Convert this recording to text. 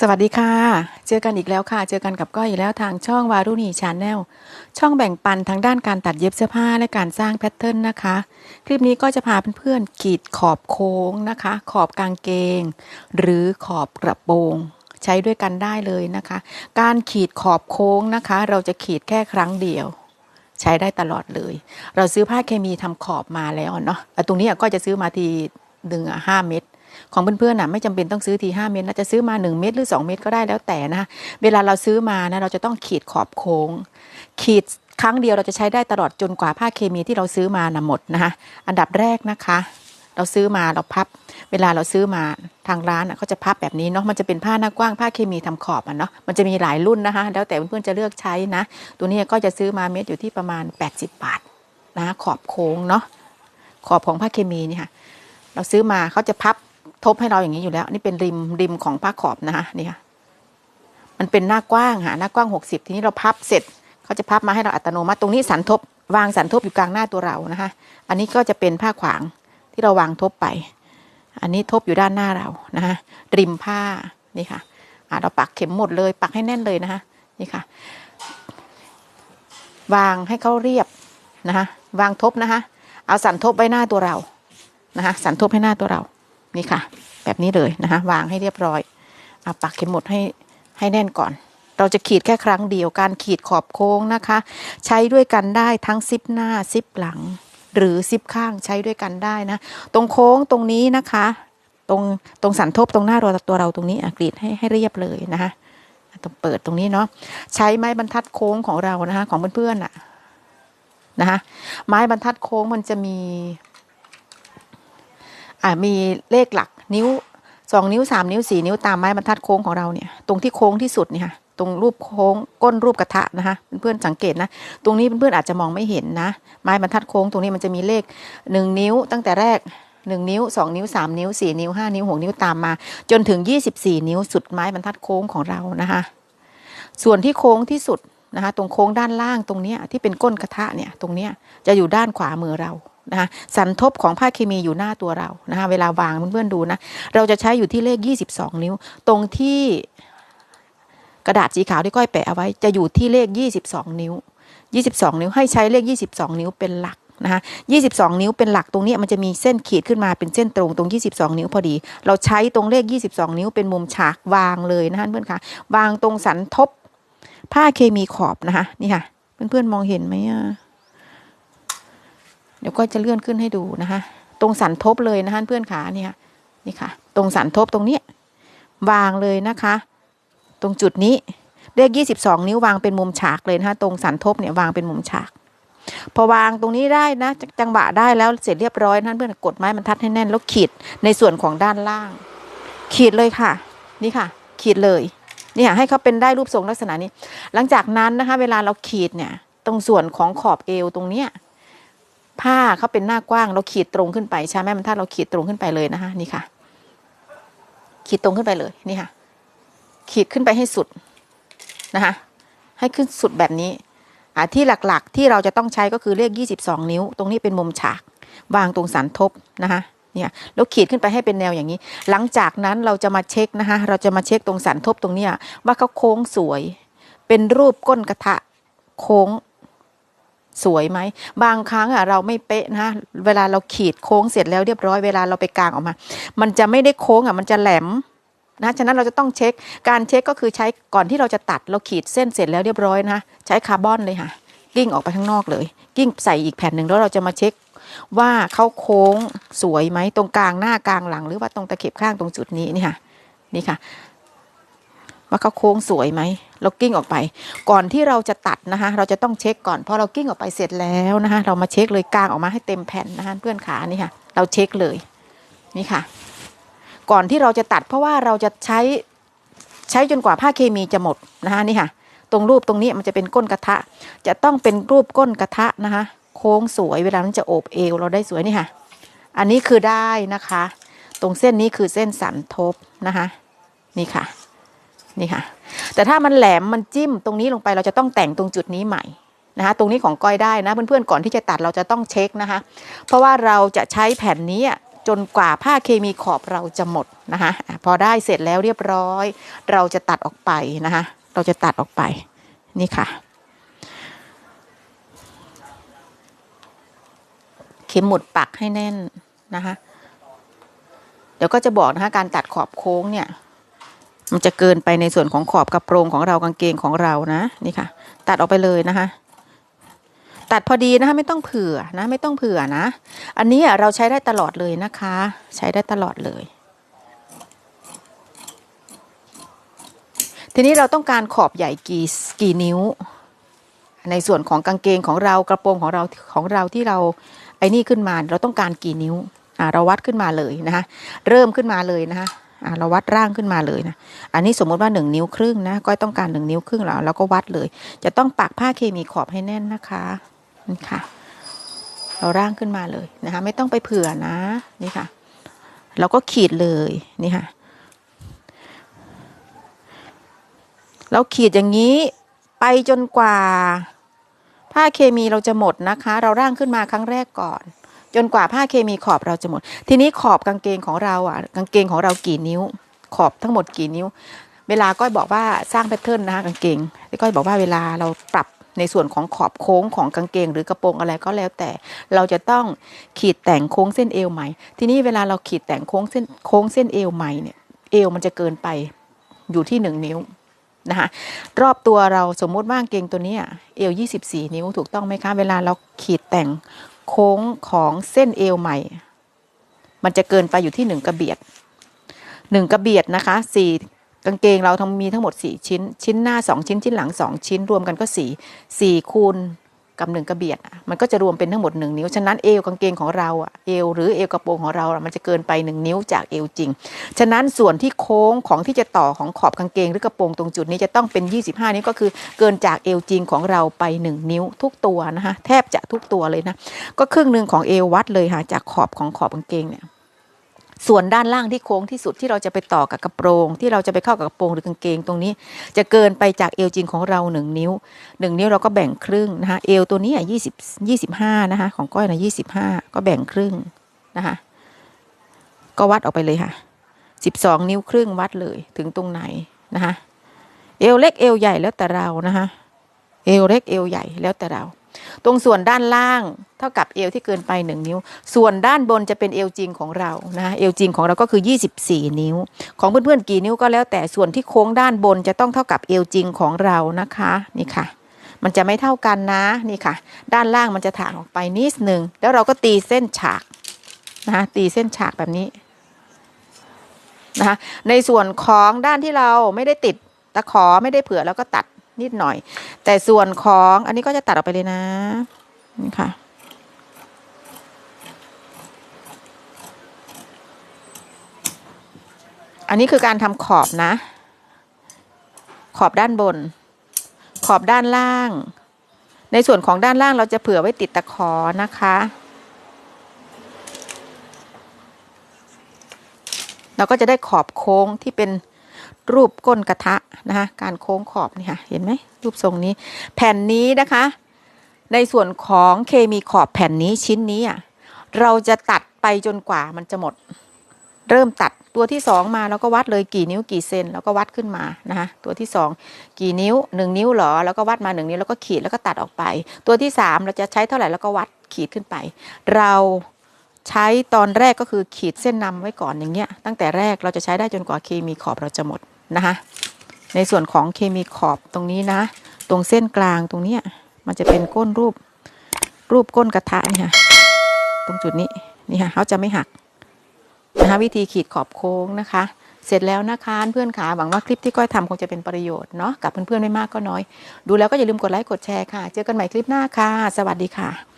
สวัสดีค่ะ เจอกันอีกแล้วค่ะ เจอกันกับก้อยอีกแล้วทางช่องวารุณีชาแนล ช่องแบ่งปันทางด้านการตัดเย็บเสื้อผ้าและการสร้างแพทเทิร์นนะคะ คลิปนี้ก็จะพาเพื่อนๆขีดขอบโค้งนะคะ ขอบกางเกง หรือขอบกระโปรงใช้ด้วยกันได้เลยนะคะ การขีดขอบโค้งนะคะ เราจะขีดแค่ครั้งเดียว ใช้ได้ตลอดเลย เราซื้อผ้าเคมีทำขอบมาแล้วเนาะะตรงนี้ก็จะซื้อมาทีหนึ่งห้าเม็ด ของเพื่อนๆนะไม่จำเป็นต้องซื้อที5เม็ดนะจะซื้อมา 1 เม็ดหรือ 2 เม็ดก็ได้แล้วแต่นะเวลาเราซื้อมานะเราจะต้องขีดขอบโค้ง ขีดครั้งเดียวเราจะใช้ได้ตลอดจนกว่าผ้าเคมีที่เราซื้อมานะหมดนะคะอันดับแรกนะคะ เราซื้อมาเราพับ เวลาเราซื้อมาทางร้านอะเขาจะพับแบบนี้เนาะมันจะเป็นผ้าหน้ากว้างผ้าเคมีทำขอบอะเนาะมันจะมีหลายรุ่นนะคะ แล้วแต่เพื่อนๆจะเลือกใช้นะ ตัวนี้ก็จะซื้อมาเม็ดอยู่ที่ประมาณ 80 บาทนะขอบโค้งเนาะขอบของผ้าเคมีนี่ค่ะ เราซื้อมาเขาจะพับ ทบให้เราอย่างนี้อยู่แล้ว นี่เป็นริมริมของผ้าขอบนะคะนี่ค่ะมันเป็นหน้ากว้างค่ะหน้ากว้างหกสิบทีนี้เราพับเสร็จเขาจะพับมาให้เราอัตโนมัติตรงนี้สันทบ วางสันทบอยู่กลางหน้าตัวเรานะคะ อันนี้ก็จะเป็นผ้าขวางที่เราวางทบไป อันนี้ทบอยู่ด้านหน้าเรานะคะริมผ้านี่ค่ะะเราปักเข็มหมดเลย ปักให้แน่นเลยนะคะนี่ค่ะ วางให้เขาเรียบนะคะวางทบนะคะเอาสันทบไว้หน้าตัวเรานะคะสันทบให้หน้าตัวเรา นี่ค่ะ แบบนี้เลยนะคะ วางให้เรียบร้อยเอาปักเข็มหมดให้ให้แน่นก่อน เราจะขีดแค่ครั้งเดียวการขีดขอบโค้งนะคะ ใช้ด้วยกันได้ทั้งซิปหน้าซิปหลัง หรือซิปข้างใช้ด้วยกันได้นะ ตรงโค้งตรงนี้นะคะ ตรงตรงสันทบตรงหน้าเราตัวเราตรงนี้อกรีดให้ให้เรียบเลยนะคะต้องเปิดตรงนี้เนาะใช้ไม้บรรทัดโค้งของเรานะคะ ของเพื่อนๆอะนะคะไม้บรรทัดโค้งมันจะมี อ่ามีเลขหลักนิ้วสองนิ้วสามนิ้วสี่นิ้วตามไม้บรรทัดโค้งของเราเนี่ยตรงที่โค้งที่สุดเนี่ยค่ะตรงรูปโค้งก้นรูปกระทะนะคะเพื่อนๆสังเกตนะ ตรงนี้เพื่อนๆอาจจะมองไม่เห็นนะ ไม้บรรทัดโค้งตรงนี้มันจะมีเลขหนึ่งนิ้วตั้งแต่แรกหนึ่งนิ้วสองนิ้วสามนิ้วสี่นิ้วห้านิ้วหกนิ้วตามมา จนถึงยี่สิบสี่นิ้วสุดไม้บรรทัดโค้งของเรานะคะ ส่วนที่โค้งที่สุด นะคะตรงโค้งด้านล่างตรงนี้ที่เป็นก้นกระทะเนี่ยตรงนี้จะอยู่ด้านขวามือเรานะคะสันทบของผ้าเคมีอยู่หน้าตัวเรานะคะเวลาวางเพื่อนๆดูนะเราจะใช้อยู่ที่เลข 22 นิ้ว ตรงที่กระดาษสีขาวที่ก้อยแปะเอาไว้จะอยู่ที่เลข 22 นิ้ว 22 นิ้วให้ใช้เลข 22 นิ้วเป็นหลักนะคะ22 นิ้วเป็นหลักตรงนี้มันจะมีเส้นขีดขึ้นมาเป็นเส้นตรงตรง 22 นิ้วพอดี เราใช้ตรงเลข 22 นิ้วเป็นมุมฉากวางเลยนะคะเพื่อนคะวางตรงสันทบ ผ้าเคมีขอบนะคะนี่ค่ะ เพื่อนๆมองเห็นไหมอะเดี๋ยวก็จะเลื่อนขึ้นให้ดูนะคะ ตรงสันทบเลยนะคะเพื่อนขาเนี่ยนี่ค่ะ ตรงสันทบตรงนี้วางเลยนะคะ ตรงจุดนี้เลขยี่สิบสองนิ้ววางเป็นมุมฉากเลยนะคะตรงสันทบเนี่ยวางเป็นมุมฉาก พอวางตรงนี้ได้นะ จังหวะได้แล้วเสร็จเรียบร้อยนะเพื่อนกดไม้บรรทัดให้แน่นแล้วขีดในส่วนของด้านล่าง ขีดเลยค่ะ นี่ค่ะ ขีดเลย เนี่ยให้เขาเป็นได้รูปทรงลักษณะนี้ หลังจากนั้นนะคะ เวลาเราขีดเนี่ย ตรงส่วนของขอบเอวตรงเนี้ยผ้าเขาเป็นหน้ากว้าง เราขีดตรงขึ้นไปใช่ไหมมันถ้าเราขีดตรงขึ้นไปเลยนะคะนี่ค่ะ ขีดตรงขึ้นไปเลยนี่ค่ะ ขีดขึ้นไปให้สุดนะคะให้ขึ้นสุดแบบนี้อ่าที่หลักๆที่เราจะต้องใช้ก็คือเลข 22 นิ้ว ตรงนี้เป็นมุมฉาก วางตรงสันทบนะคะ เนี่ยแล้วขีดขึ้นไปให้เป็นแนวอย่างนี้ หลังจากนั้นเราจะมาเช็คนะคะเราจะมาเช็คตรงสันทบตรงเนี้ยว่าเขาโค้งสวย เป็นรูปก้นกระทะโค้งสวยไหม บางครั้งอะเราไม่เป๊ะนะเวลาเราขีดโค้งเสร็จแล้วเรียบร้อยเวลาเราไปกางออกมา มันจะไม่ได้โค้งอะมันจะแหลมนะฉะนั้นเราจะต้องเช็คการเช็คก็คือใช้ก่อนที่เราจะตัดเราขีดเส้นเสร็จแล้วเรียบร้อยนะใช้คาร์บอนเลยค่ะกิ้งออกไปข้างนอกเลย กิ้งใส่อีกแผ่นหนึ่งแล้วเราจะมาเช็ค ว่าเขาโค้งสวยไหมตรงกลางหน้ากลางหลัง หรือว่าตรงตะเข็บข้างตรงจุดนี้นี่ค่ะนี่ค่ะ ว่าเขาโค้งสวยไหมเรากิ้งออกไป ก่อนที่เราจะตัดนะคะ เราจะต้องเช็คก่อนพอเรากิ้งออกไปเสร็จแล้วนะคะ เรามาเช็คเลยกลางออกมาให้เต็มแผ่นนะคะเพื่อนขานี่ค่ะ เราเช็คเลยนี่ค่ะ ก่อนที่เราจะตัดเพราะว่าเราจะใช้ใช้จนกว่าผ้าเคมีจะหมดนะคะนี่ค่ะ ตรงรูปตรงนี้มันจะเป็นก้นกระทะ จะต้องเป็นรูปก้นกระทะนะคะ โค้งสวยเวลานั้นจะโอบเอวเราได้สวยนี่ค่ะ อันนี้คือได้นะคะ ตรงเส้นนี้คือเส้นสันทบนะคะนี่ค่ะนี่ค่ะ แต่ถ้ามันแหลมมันจิ้มตรงนี้ลงไปเราจะต้องแต่งตรงจุดนี้ใหม่นะคะตรงนี้ของก้อยได้นะเพื่อนๆก่อนที่จะตัดเราจะต้องเช็คนะคะ เพราะว่าเราจะใช้แผ่นนี้จนกว่าผ้าเคมีขอบเราจะหมดนะคะพอได้เสร็จแล้วเรียบร้อย เราจะตัดออกไปนะคะ เราจะตัดออกไปนี่ค่ะ ข็มหมุดปักให้แน่นนะคะ เดี๋ยวก็จะบอกนะคะการตัดขอบโค้งเนี่ย มันจะเกินไปในส่วนของขอบกระโปรงของเรากางเกงของเรานะนี่ค่ะ ตัดออกไปเลยนะคะตัดพอดีนะคะไม่ต้องเผื่อนะไม่ต้องเผื่อนะ อันนี้เราใช้ได้ตลอดเลยนะคะ ใช้ได้ตลอดเลย ทีนี้เราต้องการขอบใหญ่กี่กี่นิ้ว ในส่วนของกางเกงของเรากระโปรงของเราของเราที่เราไอ้นี่ขึ้นมาเราต้องการกี่นิ้วอ่าเราวัดขึ้นมาเลยนะคะเริ่มขึ้นมาเลยนะคะอ่าเราวัดร่างขึ้นมาเลยนะอันนี้สมมติว่า 1 นิ้วครึ่งนะก้อยต้องการ 1 นิ้วครึ่งแล้วเราก็วัดเลย จะต้องปักผ้าเคมีขอบให้แน่นนะคะนี่ค่ะ เราร่างขึ้นมาเลยนะคะไม่ต้องไปเผื่อนะนี่ค่ะ เราก็ขีดเลยนี่ค่ะ เราขีดอย่างนี้ไปจนกว่า ผ้าเคมีเราจะหมดนะคะ เราร่างขึ้นมาครั้งแรกก่อน จนกว่าผ้าเคมีขอบเราจะหมด ทีนี้ขอบกางเกงของเราอะกางเกงของเรากี่นิ้ว ขอบทั้งหมดกี่นิ้ว เวลาก้อยบอกว่าสร้างแพทเทิร์นนะคะกางเกงก้อยบอกว่าเวลาเราปรับในส่วนของขอบโค้งของกางเกง หรือกระโปรงอะไรก็แล้วแต่ เราจะต้องขีดแต่งโค้งเส้นเอวใหม่ ทีนี้เวลาเราขีดแต่งโค้งเส้นโค้งเส้นเอวใหม่เนี่ยเอวมันจะเกินไปอยู่ที่หนึ่งนิ้ว นะคะรอบตัวเราสมมุติว่างเกงตัวนี้เอว 24 นิ้วถูกต้องไหมคะ เวลาเราขีดแต่งโค้งของเส้นเอวใหม่ มันจะเกินไปอยู่ที่หนึ่งกระเบียดหนึ่งกระเบียดนะคะสี่กางเกงเราทั้งมีทั้งหมดสี่ชิ้น ชิ้นหน้าสองชิ้นชิ้นหลังสองชิ้นรวมกันก็สี่สี่คูณ กับหนึ่งกระเบียดมันก็จะรวมเป็นทั้งหมดหนึ่งนิ้ว ฉะนั้นเอวกางเกงของเราอะเอวหรือเอวกระโปรงของเราอะมันจะเกินไปหนึ่งนิ้วจากเอวจริง ฉะนั้นส่วนที่โค้งของที่จะต่อของขอบกางเกงหรือกระโปรงตรงจุดนี้จะต้องเป็น 25 นิ้วก็คือเกินจากเอวจริงของเราไป 1 นิ้วทุกตัวนะคะแทบจะทุกตัวเลยนะก็ครึ่งหนึ่งของเอววัดเลยค่ะจากขอบของขอบกางเกงเนี่ย ส่วนด้านล่างที่โค้งที่สุดที่เราจะไปต่อกับกระโปรง ที่เราจะไปเข้ากับกระโปรงหรือกางเกงตรงนี้ จะเกินไปจากเอวจริงของเราหนึ่งนิ้วหนึ่งนิ้วเราก็แบ่งครึ่งนะคะเอวตัวนี้อะยี่สิบยี่สิบห้านะคะของก้อยนะยี่สิบห้าก็แบ่งครึ่งนะคะก็วัดออกไปเลยค่ะสิบสองนิ้วครึ่งวัดเลยถึงตรงไหนนะคะเอวเล็กเอวใหญ่แล้วแต่เรานะคะเอวเล็กเอวใหญ่แล้วแต่เรา ตรงส่วนด้านล่างเท่ากับเอวที่เกินไปหนึ่งนิ้ว ส่วนด้านบนจะเป็นเอวจริงของเรานะคะเอวจริงของเราก็คือ 24 นิ้ว ของเพื่อนๆกี่นิ้วก็แล้วแต่ส่วนที่โค้งด้านบนจะต้องเท่ากับเอวจริงของเรานะคะนี่ค่ะ มันจะไม่เท่ากันนะนี่ค่ะ ด้านล่างมันจะถ่างออกไปนิดหนึ่งแล้วเราก็ตีเส้นฉากนะคะตีเส้นฉากแบบนี้นะคะในส่วนของด้านที่เราไม่ได้ติดตะขอไม่ได้เผื่อแล้วก็ตัด นิดหน่อย แต่ส่วนของอันนี้ก็จะตัดออกไปเลยนะนี่ค่ะอันนี้คือการทำขอบนะ ขอบด้านบน ขอบด้านล่าง ในส่วนของด้านล่างเราจะเผื่อไว้ติดตะขอนะคะ เราก็จะได้ขอบโค้งที่เป็น รูปก้นกระทะนะคะการโค้งขอบนี่ค่ะเห็นไหมรูปทรงนี้ แผ่นนี้นะคะ ในส่วนของเคมีขอบแผ่นนี้ชิ้นนี้อะเราจะตัดไปจนกว่ามันจะหมด เริ่มตัดตัวที่สองมาแล้วก็วัดเลยกี่นิ้วกี่เซนแล้วก็วัดขึ้นมานะคะตัวที่สองกี่นิ้วหนึ่งนิ้วหรอ แล้วก็วัดมาหนึ่งนิ้วแล้วก็ขีดแล้วก็ตัดออกไป ตัวที่สามเราจะใช้เท่าไหร่แล้วก็วัดขีดขึ้นไป เราใช้ตอนแรกก็คือขีดเส้นนำไว้ก่อนอย่างเงี้ยตั้งแต่แรกเราจะใช้ได้จนกว่าเคมีขอบเราจะหมด นะคะ ในส่วนของเคมีขอบตรงนี้นะ ตรงเส้นกลางตรงเนี้ยมันจะเป็นก้นรูป รูปก้นกระทะนี่ค่ะตรงจุดนี้นี่ค่ะเขาจะไม่หักนะคะวิธีขีดขอบโค้งนะคะ เสร็จแล้วนะคะเพื่อนขาหวังว่าคลิปที่ก้อยทำคงจะเป็นประโยชน์เนาะกับเพื่อนๆไม่มากก็น้อย ดูแล้วก็อย่าลืมกดไลค์กดแชร์ค่ะ เจอกันใหม่คลิปหน้าค่ะ สวัสดีค่ะ